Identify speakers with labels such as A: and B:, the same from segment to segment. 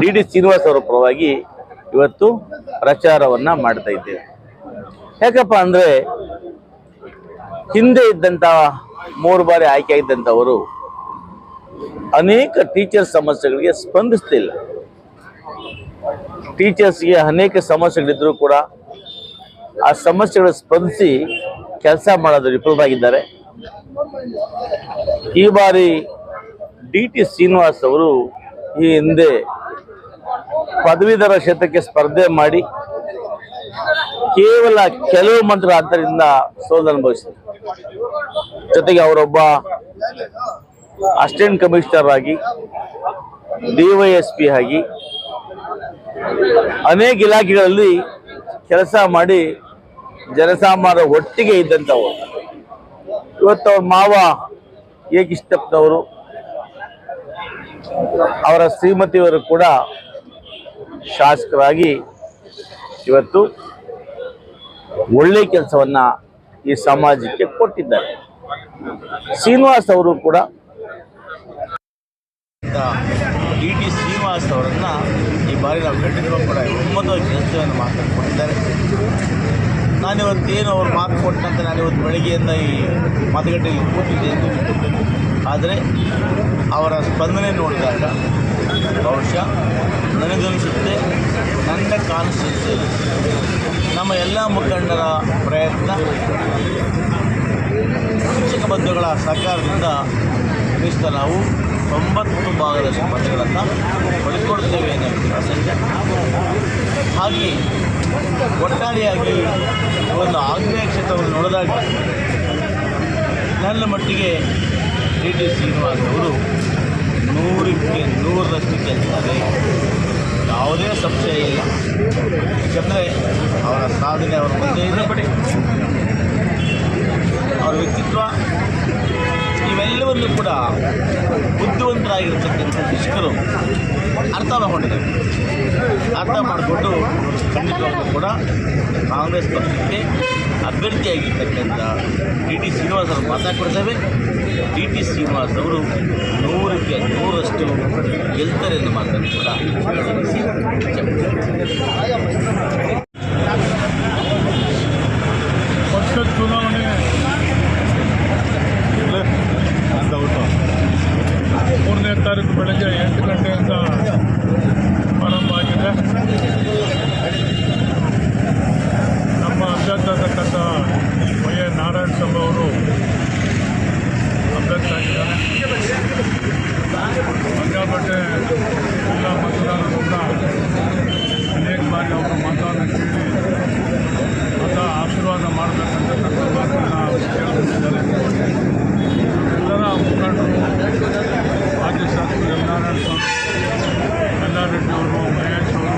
A: D D Srinivas ಅವರ ಪರವಾಗಿ ಇವತ್ತು ಪ್ರಚಾರವನ್ನ ಮಾಡ್ತಾ ಇದ್ದೇವೆ. ಯಾಕಪ್ಪ ಅಂದ್ರೆ ಹಿಂದೆ ಇದ್ದಂತ ಮೂರು ಬಾರಿ ಆಯ್ಕೆ ಆಗಿದ್ದಂಥವರು ಅನೇಕ ಟೀಚರ್ ಸಮಸ್ಯೆಗಳಿಗೆ ಸ್ಪಂದಿಸ್ತಿಲ್ಲ. ಟೀಚರ್ಸ್ಗೆ ಅನೇಕ ಸಮಸ್ಯೆಗಳಿದ್ದರೂ ಕೂಡ ಆ ಸಮಸ್ಯೆಗಳ ಸ್ಪಂದಿಸಿ ಕೆಲಸ ಮಾಡೋದು ವಿಫಲವಾಗಿದ್ದಾರೆ. ಈ ಬಾರಿ ಡಿ ಟಿ ಶ್ರೀನಿವಾಸ್ ಅವರು ಈ ಹಿಂದೆ ಪದವೀಧರ ಕ್ಷೇತ್ರಕ್ಕೆ ಸ್ಪರ್ಧೆ ಮಾಡಿ ಕೇವಲ ಕೆಲವು ಮಂತ್ರ ಆದ್ದರಿಂದ ಸೋಲು ಅನುಭವಿಸಿದರು. ಜೊತೆಗೆ ಅವರೊಬ್ಬ ಅಸಿಸ್ಟೆಂಟ್ ಕಮಿಷನರ್ ಆಗಿ ಡಿವೈಎಸ್ಪಿ ಆಗಿ ಅನೇಕ ಇಲಾಖೆಗಳಲ್ಲಿ ಕೆಲಸ ಮಾಡಿ ಜನಸಾಮಾನ್ಯರ ಒಟ್ಟಿಗೆ ಇದ್ದಂಥವರು. ಇವತ್ತು ಅವ್ರ ಮಾವ ಏಕಿಷ್ಟಪ್ಪನವರು ಅವರ ಶ್ರೀಮತಿಯವರು ಕೂಡ ಶಾಸಕರಾಗಿ ಇವತ್ತು ಒಳ್ಳೆ ಕೆಲಸವನ್ನ ಈ ಸಮಾಜಕ್ಕೆ ಕೊಟ್ಟಿದ್ದಾರೆ. ಶ್ರೀನಿವಾಸ್ ಅವರು ಕೂಡ ಡಿ ಟಿ ಶ್ರೀನಿವಾಸ್ ಅವರನ್ನ ಈ ಬಾರಿ ನಾವು ಕಂಡಿದ್ರು ಕೂಡ ಒಮ್ಮತದ ಕೆಲಸವನ್ನು ಮಾತಾಡ್ಕೊಂಡಿದ್ದಾರೆ ನಾನಿವತ್ತೇನು ಅವ್ರು ಮಾತು ಕೊಟ್ಟಂತೆ ನಾನಿವತ್ತು ಬೆಳಗ್ಗೆಯಿಂದ ಈ ಮತಗಟ್ಟೆಯಲ್ಲಿ ಕೂತಿದ್ದೆ ಆದರೆ ಅವರ ಸ್ಪಂದನೆ ನೋಡಿದಾಗ ಬಹುಶಃ ನನಗನ್ನಿಸುತ್ತೆ ನನ್ನ ಕಾನ್ಸ್ಟಿಟ್ಯೂನ್ಸಿ ನಮ್ಮ ಎಲ್ಲ ಮುಖಂಡರ ಪ್ರಯತ್ನ ಶಿಕ್ಷಕ ಬಂಧುಗಳ ಸಹಕಾರದಿಂದ ಕನಿಷ್ಠ ನಾವು ತೊಂಬತ್ತು ಭಾಗದಷ್ಟು ಮತಗಳನ್ನು ಪಡೆದುಕೊಳ್ತೇವೆ ಅನ್ನೋ ವಿಶ್ವಾಸ ಇದೆ ಒಟ್ಟಾರೆಯಾಗಿ ಒಂದು ಆಗ್ನೇಯ ಕ್ಷೇತ್ರವನ್ನು ನೋಡಿದಾಗ ನನ್ನ ಮಟ್ಟಿಗೆ ಡಿ ಟಿ ಶ್ರೀನಿವಾಸ್ ಅವರು ನೂರಕ್ಕೆ ನೂರರಷ್ಟು ಗೆಲ್ತಾರೆ ಯಾವುದೇ ಸಂಶಯ ಇಲ್ಲ. ಯಾಕಂದರೆ ಅವರ ಸಾಧನೆ ಅವರ ಮುಂದೆ ಇದೆ. ಬಡಿ ಅವರ ವ್ಯಕ್ತಿತ್ವ ಇವೆಲ್ಲವನ್ನು ಕೂಡ ಬುದ್ಧಿವಂತರಾಗಿರ್ತಕ್ಕಂಥ ಶಿಕ್ಷಕರು ಅರ್ಥ ಮಾಡಿಕೊಂಡಿದ್ದಾರೆ ಅರ್ಥ ಮಾಡಿಕೊಂಡು ಖಂಡಿತವಾಗ್ಲೂ ಕೂಡ ಕಾಂಗ್ರೆಸ್ ಪಕ್ಷಕ್ಕೆ ಅಭ್ಯರ್ಥಿಯಾಗಿರ್ತಕ್ಕಂಥ ಡಿ ಟಿ ಶ್ರೀನಿವಾಸ್ ಅವರು ಮಾತಾಡ್ಕೊಡ್ತೇವೆ ಡಿ ಟಿ ಶ್ರೀನಿವಾಸ್ ಅವರು ನೂರಕ್ಕೆ ನೂರಷ್ಟು ಗೆಲ್ತಾರೆ ಎಂದು ಮಾತನ್ನು ಕೂಡ
B: ನಮ್ಮ ಅಭ್ಯರ್ಥಿ ಆದಕ್ಕಂಥ ವೈ ಎ ನಾರಾಯಣ ಸ್ವಾಮಿ ಅವರು ಅಭ್ಯರ್ಥಿ ಆಗಿದ್ದಾರೆ ಮಂಡ್ಯಪಟ್ಟೆ ಎಲ್ಲ ಮತದಾರರು ಕೂಡ ಅನೇಕ ಬಾರಿ ಅವರ ಮಾತನ್ನು ಕೇಳಿ ಮತ ಆಶೀರ್ವಾದ ಮಾಡಬೇಕಂತಕ್ಕಂಥ ಮಾತನ್ನು ಕೇಳ್ತಿದ್ದಾರೆ ಎಲ್ಲರ ಮುಖಂಡರು ಮಾಜಿ ಶಾಸಕರು ಎಂ ನಾರಾಯಣ ಸ್ವಾಮಿ ಮಲ್ಲಾರೆಡ್ಡಿ ಅವರು ಮಹೇಶ್ ಅವರು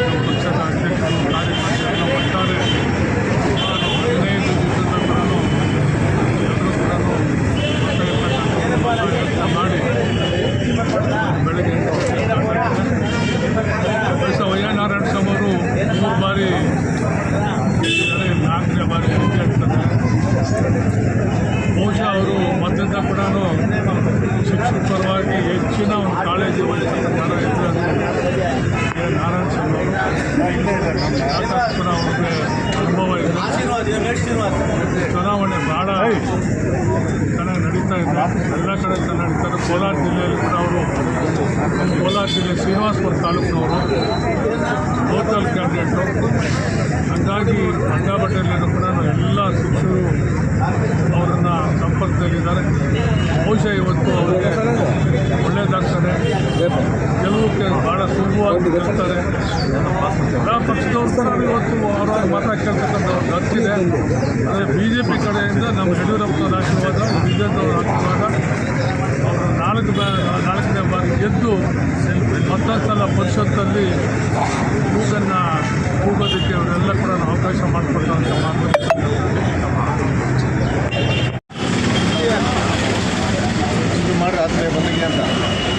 B: ನಮ್ಮ ಪಕ್ಷದ ಅಧ್ಯಕ್ಷರು ಕಾರ್ಯಕರ್ತರು ಒಟ್ಟಾರೆ ನಾನು ಹದಿನೈದು ದಿವಸದ ನಾನು ಎಲ್ಲರೂ ಕೂಡ ಮತ ಕೆಲಸ ಮಾಡಿ ಬೆಳಗ್ಗೆ ಎಂಟು ಗಂಟೆಗೆ ವೈ ಎ ನಾರಾಯಣ ಸ್ವಾಮಿ ಅವರು ಮೂರು ಬಾರಿ ಗೆದ್ದಿದ್ದಾರೆ ನಾಲ್ಕನೇ ಬಾರಿ ಗೆಲ್ತಾರೆ ಬಹುಶಃ ಅವರು ಮೊದಲಿಂದ ಕೂಡ ಶಿಕ್ಷಣ ಪರವಾಗಿ ಹೆಚ್ಚಿನ ಒಂದು ಕಾಳಜಿ ವಹಿಸಿದ ಇದ್ದರೆ ಅದು ನಾರಾಯಣ ಸ್ವಾಮಿ ಅವರು. ಕೂಡ ಅವ್ರಿಗೆ ಚುನಾವಣೆ ಭಾಳ ಚೆನ್ನಾಗಿ ನಡೀತಾ ಇದೆ. ಎಲ್ಲ ಕಡೆ ಚೆನ್ನಾಗಿ ನಡೀತಾರೆ. ಕೋಲಾರ ಜಿಲ್ಲೆಯಲ್ಲಿ ಕೂಡ ಅವರು ಕೋಲಾರ ಜಿಲ್ಲೆ ಶ್ರೀನಿವಾಸಪುರ ತಾಲೂಕಿನವರು ಲೋಕಲ್ ಕ್ಯಾಂಡಿಡೇಟು ಹಾಗಾಗಿ ಅಂಗಾಬಟ್ಟೆಯಲ್ಲಿನೂ ಕೂಡ ಎಲ್ಲ ಶಿಕ್ಷಕರು ಅವರನ್ನು ಸಂಪರ್ಕದಲ್ಲಿದ್ದಾರೆ. ಬಹುಶಃ ಇವತ್ತು ಅವರಿಗೆ ಒಳ್ಳೆಯದಾಗ್ತದೆ ಕೆಲವು ಭಾಳ ಸುಲಭವಾಗಿ ಗೆಲ್ತಾರೆ ಎಲ್ಲ ಪಕ್ಷದವ್ರು ಕೂಡ ಇವತ್ತು ಅವರ ಮತ ಕೇಳ್ತಕ್ಕಂಥ ಅಂದರೆ ಆದರೆ ಬಿ ಜೆ ಪಿ ಕಡೆಯಿಂದ ನಮ್ಮ ಯಡಿಯೂರಪ್ಪನವರ ಆಶೀರ್ವಾದ ಬಿ ಜೆ ಪಿಯವರ ಆಶೀರ್ವಾದ. ಅವರು ನಾಲ್ಕು ಬಾ ನಾಲ್ಕನೇ ಬಾರಿ ಗೆದ್ದು ಮತ್ತೊಂದು ಸಲ ಪರಿಷತ್ತಲ್ಲಿ ಕೂಗನ್ನು ಕೂಗೋದಕ್ಕೆ ಅವರೆಲ್ಲ ಕೂಡ ಅವಕಾಶ ಮಾಡಿಕೊಟ್ಟಂಥ ಮಾತು.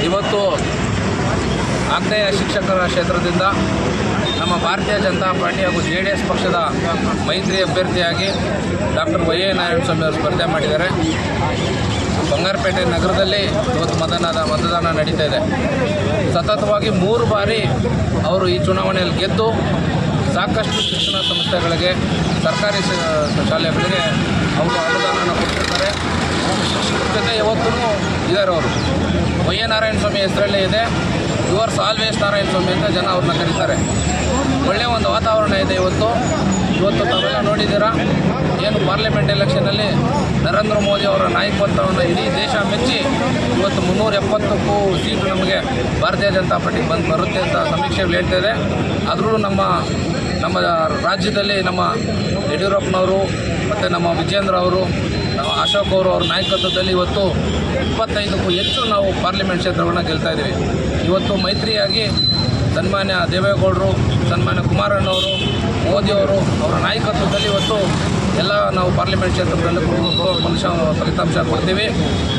C: ಇವತ್ತು ಆಗ್ನೇಯ ಶಿಕ್ಷಕರ ಕ್ಷೇತ್ರದಿಂದ ನಮ್ಮ ಭಾರತೀಯ ಜನತಾ ಪಾರ್ಟಿ ಹಾಗೂ ಜೆ ಡಿ ಎಸ್ ಪಕ್ಷದ ಮೈತ್ರಿ ಅಭ್ಯರ್ಥಿಯಾಗಿ doctor Y A Narayana Swamy ಅವರು ಸ್ಪರ್ಧೆ ಮಾಡಿದ್ದಾರೆ. ಬಂಗಾರಪೇಟೆ ನಗರದಲ್ಲಿ ಇವತ್ತು ಮತದಾನದ ಮತದಾನ ನಡೀತಾ ಇದೆ. ಸತತವಾಗಿ ಮೂರು ಬಾರಿ ಅವರು ಈ ಚುನಾವಣೆಯಲ್ಲಿ ಗೆದ್ದು ಸಾಕಷ್ಟು ಶಿಕ್ಷಣ ಸಂಸ್ಥೆಗಳಿಗೆ, ಸರ್ಕಾರಿ ಶಾಲೆಗಳಿಗೆ ಅವರು ಅನುದಾನ ಕೊಟ್ಟಿರ್ತಾರೆ. ಶಿಕ್ಷಕರ ಜೊತೆ ಯಾವತ್ತೂ ಇದ್ದಾರೆ ಅವರು. ವೈ ಎ ನಾರಾಯಣ ಸ್ವಾಮಿ ಹೆಸರಲ್ಲೇ ಇದೆ. ಯುವರ್ಸ್ ಆಲ್ವೇಸ್ ನಾರಾಯಣ ಸ್ವಾಮಿ ಅಂತ ಜನ ಅವ್ರನ್ನ ಕರೀತಾರೆ. ಒಳ್ಳೆಯ ಒಂದು ವಾತಾವರಣ ಇದೆ ಇವತ್ತು. ಇವತ್ತು ತಾವೆಲ್ಲ ನೋಡಿದ್ದೀರಾ? ಏನು ಪಾರ್ಲಿಮೆಂಟ್ ಎಲೆಕ್ಷನಲ್ಲಿ ನರೇಂದ್ರ ಮೋದಿ ಅವರ ನಾಯಕತ್ವವನ್ನು ಇಡೀ ದೇಶ ಮೆಚ್ಚಿ ಇವತ್ತು ಮುನ್ನೂರ ಎಪ್ಪತ್ತಕ್ಕೂ ಸೀಟು ನಮಗೆ ಭಾರತೀಯ ಜನತಾ ಪಾರ್ಟಿಗೆ ಬಂದು ಬರುತ್ತೆ ಅಂತ ಸಮೀಕ್ಷೆಗಳು ಹೇಳ್ತಾ ಇದೆ ಆದರೂ ನಮ್ಮ ನಮ್ಮ ರಾಜ್ಯದಲ್ಲಿ ನಮ್ಮ ಯಡಿಯೂರಪ್ಪನವರು ಮತ್ತು ನಮ್ಮ ವಿಜೇಂದ್ರ ಅವರು, ನಮ್ಮ ಅಶೋಕ್ ಅವರು ಅವ್ರ ನಾಯಕತ್ವದಲ್ಲಿ ಇವತ್ತು ಇಪ್ಪತ್ತೈದಕ್ಕೂ ಹೆಚ್ಚು ನಾವು ಪಾರ್ಲಿಮೆಂಟ್ ಕ್ಷೇತ್ರಗಳನ್ನ ಗೆಲ್ತಾ ಇದ್ದೀವಿ. ಇವತ್ತು ಮೈತ್ರಿಯಾಗಿ ಸನ್ಮಾನ್ಯ ದೇವೇಗೌಡರು, ಸನ್ಮಾನ್ಯ ಕುಮಾರಣ್ಣವರು, ಮೋದಿಯವರು ಅವರ ನಾಯಕತ್ವದಲ್ಲಿ ಇವತ್ತು ಎಲ್ಲ ನಾವು ಪಾರ್ಲಿಮೆಂಟ್ ಕ್ಷೇತ್ರದಲ್ಲಿ ಮನುಷ್ಯ ಫಲಿತಾಂಶ ಕೊಡ್ತೀವಿ.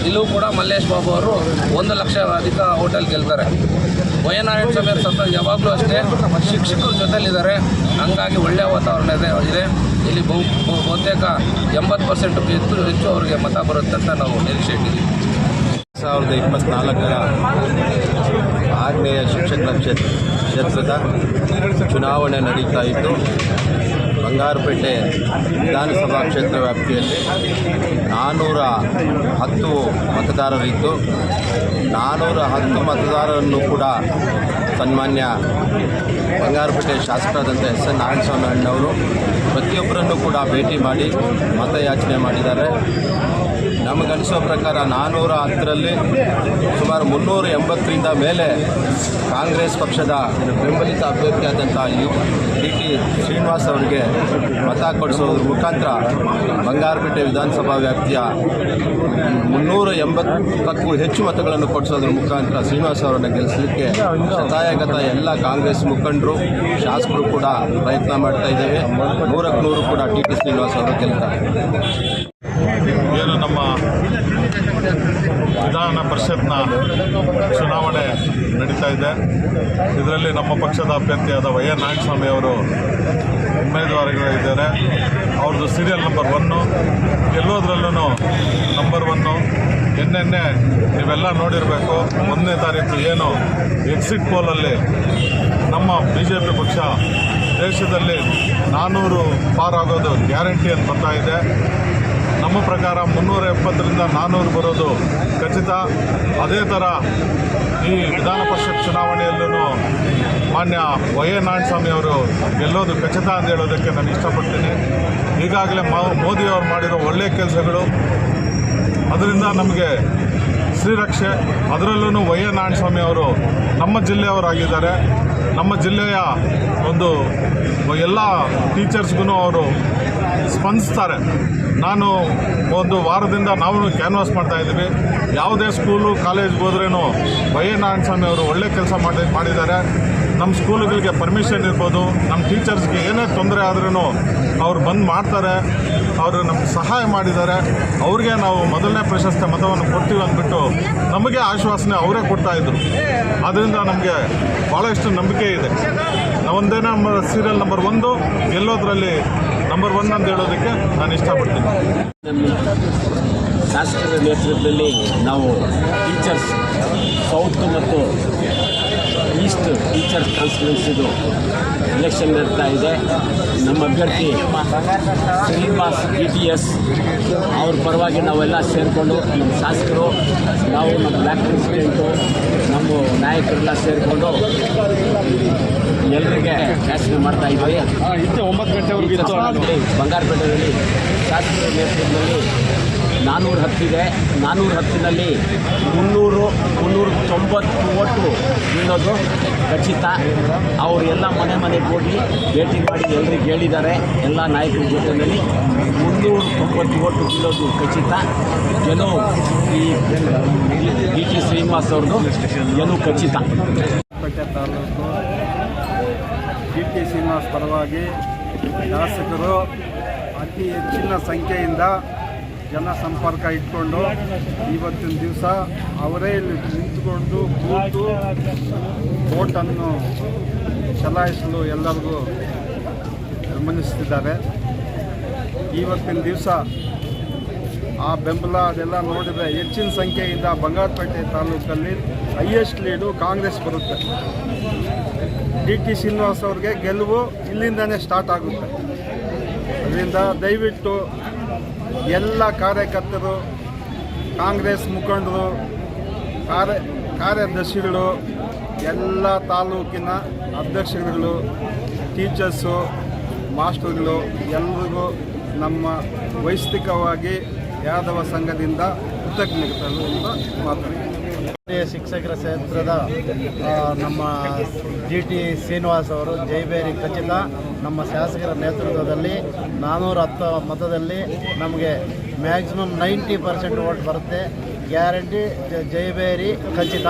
C: ಇಲ್ಲೂ ಕೂಡ ಮಲ್ಲೇಶ್ ಬಾಬು ಅವರು ಒಂದು ಲಕ್ಷ ಅಧಿಕ ಹೋಟೆಲ್ ಗೆಲ್ತಾರೆ. ವಯನಾಯಣ ಸಭೆ ಅವರು ಸತ ಯಾವಾಗಲೂ ಅಷ್ಟೇ ಶಿಕ್ಷಕರ ಜೊತೆಲಿದ್ದಾರೆ ಹಂಗಾಗಿ ಒಳ್ಳೆಯ ವಾತಾವರಣ ಇದೆ ಇದೆ. ಇಲ್ಲಿ ಬಹು- ಬಹುತೇಕ ಎಂಬತ್ತು ಪರ್ಸೆಂಟ್ ಹೆಚ್ಚು ಹೆಚ್ಚು ಅವರಿಗೆ ಮತ ಬರುತ್ತೆ ಅಂತ ನಾವು ನಿರೀಕ್ಷೆ ಇಟ್ಟಿದ್ದೀವಿ.
D: ಸಾವಿರದ ಇಪ್ಪತ್ನಾಲ್ಕರ ಆಗ್ನೇಯ ಶಿಕ್ಷಕರ ಕ್ಷೇತ್ರ ಕ್ಷೇತ್ರದ ಚುನಾವಣೆ ನಡೀತಾ ಇದ್ದು, ಬಂಗಾರಪೇಟೆ ವಿಧಾನಸಭಾ ಕ್ಷೇತ್ರ ವ್ಯಾಪ್ತಿಯಲ್ಲಿ ನಾನ್ನೂರ ಹತ್ತು ಮತದಾರರಿದ್ದು ನಾನ್ನೂರ ಹತ್ತು ಮತದಾರರನ್ನು ಕೂಡ ಸನ್ಮಾನ್ಯ ಬಂಗಾರಪೇಟೆ ಶಾಸಕರಾದಂಥ ಎಸ್ ಎನ್ ನಾರಾಯಣಸ್ವಾಮಿ ಅಣ್ಣವರು ಪ್ರತಿಯೊಬ್ಬರನ್ನು ಕೂಡ ಭೇಟಿ ಮಾಡಿ ಮತಯಾಚನೆ ಮಾಡಿದ್ದಾರೆ. ನಮಗನಿಸೋ ಪ್ರಕಾರ ನಾನ್ನೂರ ಹತ್ತರಲ್ಲಿ ಸುಮಾರು ಮುನ್ನೂರ ಎಂಬತ್ತರಿಂದ ಮೇಲೆ ಕಾಂಗ್ರೆಸ್ ಪಕ್ಷದ ಬೆಂಬಲಿತ ಅಭ್ಯರ್ಥಿಯಾದಂಥ ಯು ಡಿ ಟಿ ಶ್ರೀನಿವಾಸ್ ಅವರಿಗೆ ಮತ ಕೊಡಿಸೋದ್ರ ಮುಖಾಂತರ ಬಂಗಾರಪೇಟೆ ವಿಧಾನಸಭಾ ವ್ಯಾಪ್ತಿಯ ಮುನ್ನೂರ ಎಂಬತ್ತಕ್ಕೂ ಹೆಚ್ಚು ಮತಗಳನ್ನು ಕೊಡಿಸೋದ್ರ ಮುಖಾಂತರ ಶ್ರೀನಿವಾಸ್ ಅವರನ್ನು ಗೆಲ್ಲಿಸಲಿಕ್ಕೆ ಶತಾಯಗತ ಎಲ್ಲ ಕಾಂಗ್ರೆಸ್ ಮುಖಂಡರು, ಶಾಸಕರು ಕೂಡ ಪ್ರಯತ್ನ ಮಾಡ್ತಾ ಇದ್ದೇವೆ. ನೂರಕ್ಕೆ ನೂರು ಕೂಡ ಟಿ ಟಿ ಶ್ರೀನಿವಾಸ್ ಅವರು ಗೆಲ್ತಾರೆ
E: ಏನು ನಮ್ಮ ವಿಧಾನ ಪರಿಷತ್ನ ಚುನಾವಣೆ ನಡೀತಾ ಇದೆ. ಇದರಲ್ಲಿ ನಮ್ಮ ಪಕ್ಷದ ಅಭ್ಯರ್ಥಿಯಾದ ವೈ ಎನ್ ನಾರಾಯಣಸ್ವಾಮಿ ಅವರು ಉಮೇದುವಾರಿಗಳಿದ್ದಾರೆ ಅವ್ರದ್ದು ಸೀರಿಯಲ್ ನಂಬರ್ ಒನ್ನು ಗೆಲ್ಲೋದ್ರಲ್ಲೂ ನಂಬರ್ ಒನ್ನು ಎನ್ನೆನ್ನೆ ನೀವೆಲ್ಲ ನೋಡಿರಬೇಕು. ಒಂದನೇ ತಾರೀಕು ಏನು ಎಕ್ಸಿಟ್ ಪೋಲಲ್ಲಿ ನಮ್ಮ ಬಿ ಜೆ ಪಿ ಪಕ್ಷ ದೇಶದಲ್ಲಿ ನಾನ್ನೂರು ಪಾರಾಗೋದು ಗ್ಯಾರಂಟಿ ಅಂತ ಬರ್ತಾ ಇದೆ. ನಮ್ಮ ಪ್ರಕಾರ ಮುನ್ನೂರ ಎಪ್ಪತ್ತರಿಂದ ನಾನ್ನೂರು ಬರೋದು ಖಚಿತ. ಅದೇ ಥರ ಈ ವಿಧಾನ ಪರಿಷತ್ ಚುನಾವಣೆಯಲ್ಲೂ ಮಾನ್ಯ ವೈ ಎ ನಾರಾಯಣಸ್ವಾಮಿ ಅವರು ಗೆಲ್ಲೋದು ಖಚಿತ ಅಂತ ಹೇಳೋದಕ್ಕೆ ನಾನು ಇಷ್ಟಪಡ್ತೀನಿ. ಈಗಾಗಲೇ ಮೋದಿ ಅವರು ಮಾಡಿರೋ ಒಳ್ಳೆಯ ಕೆಲಸಗಳು, ಅದರಿಂದ ನಮಗೆ ಶ್ರೀರಕ್ಷೆ ಅದರಲ್ಲೂ ವೈ ಎ ನಾರಾಯಣಸ್ವಾಮಿ ಅವರು ನಮ್ಮ ಜಿಲ್ಲೆಯವರಾಗಿದ್ದಾರೆ. ನಮ್ಮ ಜಿಲ್ಲೆಯ ಒಂದು ಎಲ್ಲ ಟೀಚರ್ಸ್ಗೂ ಅವರು ಸ್ಪಂದಿಸ್ತಾರೆ. ನಾನು ಒಂದು ವಾರದಿಂದ ನಾವು ಕ್ಯಾನ್ವಾಸ್ ಮಾಡ್ತಾ ಇದ್ದೀವಿ. ಯಾವುದೇ ಸ್ಕೂಲು, ಕಾಲೇಜ್ಗೆ ಹೋದ್ರೇನು ವೈ ಸ್ವಾಮಿ ಅವರು ಒಳ್ಳೆ ಕೆಲಸ ಮಾಡಿ, ಮಾಡಿದ್ದಾರೆ. ನಮ್ಮ ಸ್ಕೂಲುಗಳಿಗೆ ಪರ್ಮಿಷನ್ ಇರ್ಬೋದು. ನಮ್ಮ ಟೀಚರ್ಸ್ಗೆ ಏನೇ ತೊಂದರೆ ಆದ್ರೂ ಅವ್ರು ಬಂದು ಮಾಡ್ತಾರೆ. ಅವರು ನಮ್ಗೆ ಸಹಾಯ ಮಾಡಿದ್ದಾರೆ. ಅವ್ರಿಗೆ ನಾವು ಮೊದಲನೇ ಪ್ರಶಸ್ತಿ ಮತವನ್ನು ಕೊಡ್ತೀವಿ ಅಂದ್ಬಿಟ್ಟು ನಮಗೆ ಆಶ್ವಾಸನೆ ಅವರೇ ಕೊಡ್ತಾ ಇದ್ರು. ಅದರಿಂದ ನಮಗೆ ಭಾಳಷ್ಟು ನಂಬಿಕೆ ಇದೆ. ಒಂದೇ ನಮ್ಮ ಸೀರಿಯಲ್ ನಂಬರ್ ಒಂದು ಗೆಲ್ಲೋದ್ರಲ್ಲಿ ನಂಬರ್ ಒನ್ ಅಂತ ಹೇಳೋದಕ್ಕೆ ನಾನು ಇಷ್ಟಪಡ್ತೀನಿ.
F: ಶಾಸಕರ ನೇತೃತ್ವದಲ್ಲಿ ನಾವು ಟೀಚರ್ಸ್ ಸೌತ್ ಮತ್ತು ಈಸ್ಟ್ ಟೀಚರ್ಸ್ ಕಾನ್ಸ್ಟಿಟ್ಯೂನ್ಸಿದು ಎಲೆಕ್ಷನ್ ನಡೀತಾ ಇದೆ. ನಮ್ಮ ಅಭ್ಯರ್ಥಿ ಶ್ರೀನಿವಾಸ್ ಇ ಟಿ ಎಸ್ ಅವ್ರ ಪರವಾಗಿ ನಾವೆಲ್ಲ ಸೇರಿಕೊಂಡು ನಮ್ಮ ಶಾಸಕರು, ನಾವು ನಮ್ಮ ಬ್ಲಾಕ್ ಪ್ರೆಸಿಡೆಂಟು ನಮ್ಮ ನಾಯಕರೆಲ್ಲ ಸೇರಿಕೊಂಡು ಎಲ್ಲರಿಗೆ ಶಾಸನ ಮಾಡ್ತಾ ಇದ್ದೀವಿ. ಒಂಬತ್ತು ಗಂಟೆವರೆಗೂ ಬಂಗಾರಪೇಟೆಯಲ್ಲಿ ಶಾಸಕರ ನೇತೃತ್ವದಲ್ಲಿ ನಾನ್ನೂರು ಹತ್ತಿದೆ. ನಾನ್ನೂರು ಹತ್ತಿನಲ್ಲಿ ಮುನ್ನೂರು ಮುನ್ನೂರ ತೊಂಬತ್ತು ಓಟು ಬೀಳೋದು ಖಚಿತ. ಅವರು ಎಲ್ಲ ಮನೆ ಮನೆಗೆ ಹೋಗಿ ಭೇಟಿ ಮಾಡಿ ಎಲ್ರಿಗೆ ಹೇಳಿದ್ದಾರೆ. ಎಲ್ಲ ನಾಯಕರ ಜೊತೆಯಲ್ಲಿ ಮುನ್ನೂರು ತೊಂಬತ್ತು ಓಟು ಬೀಳೋದು ಖಚಿತ. ಗೆಲುವು ಈ ಡಿ ಟಿ ಶ್ರೀನಿವಾಸ್ ಅವ್ರದ್ದು ಏನು ಖಚಿತ.
G: ತಾಲೂಕು ಟಿ ಶ್ರೀನಿವಾಸ್ ಪರವಾಗಿ ಶಾಸಕರು ಅತಿ ಹೆಚ್ಚಿನ ಸಂಖ್ಯೆಯಿಂದ ಜನ ಸಂಪರ್ಕ ಇಟ್ಕೊಂಡು ಇವತ್ತಿನ ದಿವಸ ಅವರೇ ಇಲ್ಲಿ ನಿಂತುಕೊಂಡು ಕೂತು ಓಟನ್ನು ಚಲಾಯಿಸಲು ಎಲ್ಲರಿಗೂ ಗಮನಿಸುತ್ತಿದ್ದಾರೆ. ಇವತ್ತಿನ ದಿವಸ ಆ ಬೆಂಬಲ ಅದೆಲ್ಲ ನೋಡಿದರೆ ಹೆಚ್ಚಿನ ಸಂಖ್ಯೆಯಿಂದ ಬಂಗಾರಪೇಟೆ ತಾಲೂಕಲ್ಲಿ ಹೈಯೆಸ್ಟ್ ಲೀಡು ಕಾಂಗ್ರೆಸ್ ಬರುತ್ತೆ. ಡಿ ಟಿ ಶ್ರೀನಿವಾಸ್ ಅವ್ರಿಗೆ ಗೆಲುವು ಇಲ್ಲಿಂದನೇ ಸ್ಟಾರ್ಟ್ ಆಗುತ್ತೆ. ಅದರಿಂದ ದಯವಿಟ್ಟು ಎಲ್ಲ ಕಾರ್ಯಕರ್ತರು, ಕಾಂಗ್ರೆಸ್ ಮುಖಂಡರು, ಕಾರ್ಯ, ಕಾರ್ಯದರ್ಶಿಗಳು, ಎಲ್ಲ ತಾಲೂಕಿನ ಅಧ್ಯಕ್ಷರುಗಳು, ಟೀಚರ್ಸು, ಮಾಸ್ಟರ್ಗಳು, ಎಲ್ರಿಗೂ ನಮ್ಮ ವೈಯಕ್ತಿಕವಾಗಿ ಯಾದವ ಸಂಘದಿಂದ ಕೃತಜ್ಞತೆಗಳು ಅಂತ ಮಾತಾಡ್ತೀನಿ.
H: ಶಿಕ್ಷಕರ ಕ್ಷೇತ್ರದ ನಮ್ಮ ಜಿ ಟಿ ಶ್ರೀನಿವಾಸ್ ಅವರು ಜೈಬೇರಿ ಖಚಿತ, ನಮ್ಮ ಶಾಸಕರ ನೇತೃತ್ವದಲ್ಲಿ ನಾನ್ನೂರ ಹತ್ತು ಮತದಲ್ಲಿ ನಮಗೆ ಮ್ಯಾಕ್ಸಿಮಮ್ ನೈಂಟಿ ಪರ್ಸೆಂಟ್ ಓಟ್ ಬರುತ್ತೆ. ಗ್ಯಾರಂಟಿ ಜೈಬೇರಿ ಖಚಿತ.